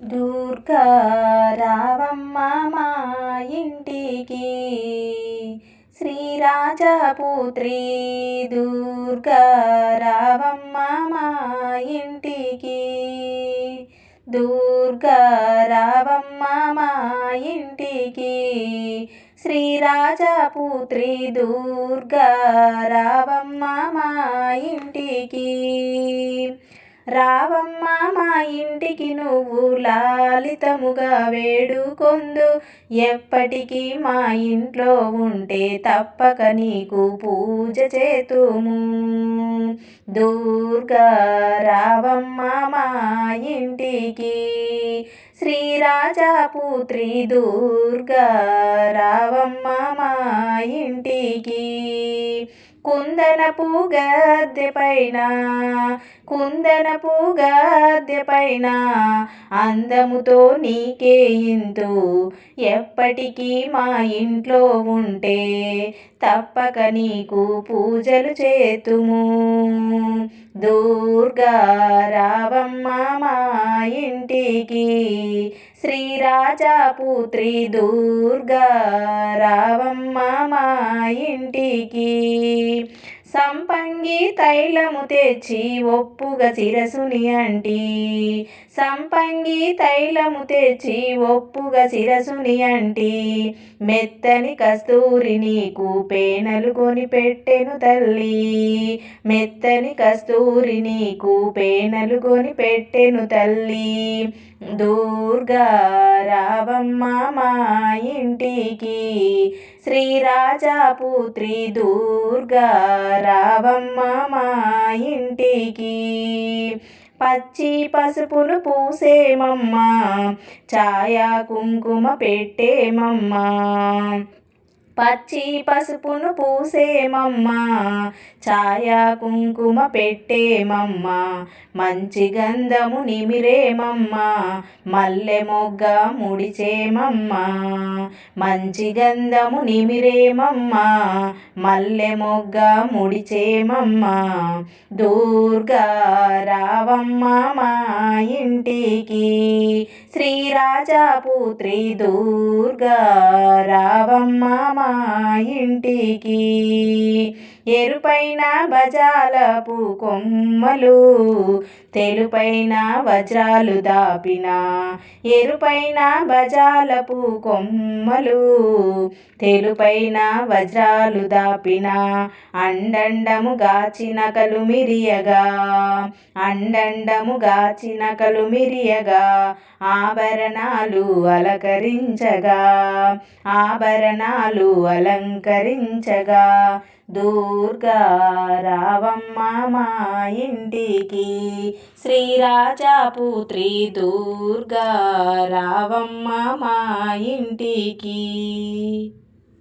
దుర్గా రావమ్మ మా ఇంటికి శ్రీరాజపుత్రి దుర్గా రావమ్మ మా ఇంటికి. దుర్గా రావమ్మ మా ఇంటికి శ్రీరాజపుత్రి దుర్గా రావమ్మ మా ఇంటికి. రావమ్మ మా ఇంటికి నువ్వు లాలితముగా వేడుకొందు. ఎప్పటికీ మా ఇంట్లో ఉంటే తప్పక నీకు పూజ చేతుము. దుర్గా రావమ్మ మా ఇంటికి. శ్రీరాజాపుత్రి దుర్గా రావమ్మ మా ఇంటికి. కుందనపు గద్దె పైన కుందనపు గద్దె పైన అందముతో నీకే ఇంతు. ఎప్పటికీ మా ఇంట్లో ఉంటే తప్పక నీకు పూజలు చేతుము. దుర్గా రావమ్మ మా ఇంటికి. శ్రీరాజాపుత్రి దుర్గా రావమ్మ మా ఇంటికి. సంపంగి తైలము తెచ్చి ఒప్పుగా శిరసుని అంటి. సంపంగి తైలము తెచ్చి ఒప్పుగా శిరసుని అంటి. మెత్తని కస్తూరి నీకు పేనలు కొని పెట్టెను తల్లి. మెత్తని కస్తూరి నీకు పేనలు కొని పెట్టెను తల్లి. దుర్గా రావమ్మ మా ఇంటికి. శ్రీరాజపుత్రి దుర్గా రావమ్మ మా ఇంటికి. పచ్చి పసుపును పూసేమమ్మా ఛాయా కుంకుమ పెట్టేమమ్మా పచ్చి పసుపును పూసేమమ్మ ఛాయా కుంకుమ పెట్టేమమ్మ మంచి గంధము నిమిరేమమ్మ మల్లె మొగ్గ ముడిచేమమ్మ మంచి గంధము నిమిరేమమ్మ మల్లె మొగ్గ ముడిచేమమ్మ దుర్గా రావమ్మ మా ఇంటికి శ్రీరాజపుత్రి దుర్గా రావమ్మ మా ఇంటికి. ఎరుపైన బజాలపు కొమ్మలు తెలుపైన వజ్రాలు దాపిన. ఎరుపైన బజాలపు కొమ్మలు తెలుపైన వజ్రాలు దాపిన. అండండము గాచిన కలు మిరియగా అండండము గాచిన కలు మిరియగా ఆభరణాలు అలంకరించగా ఆభరణాలు అలంకరించగా. దుర్గా రావమ్మ మా ఇంటికి. శ్రీరాజాపుత్రి దుర్గా రావమ్మ మా ఇంటికి.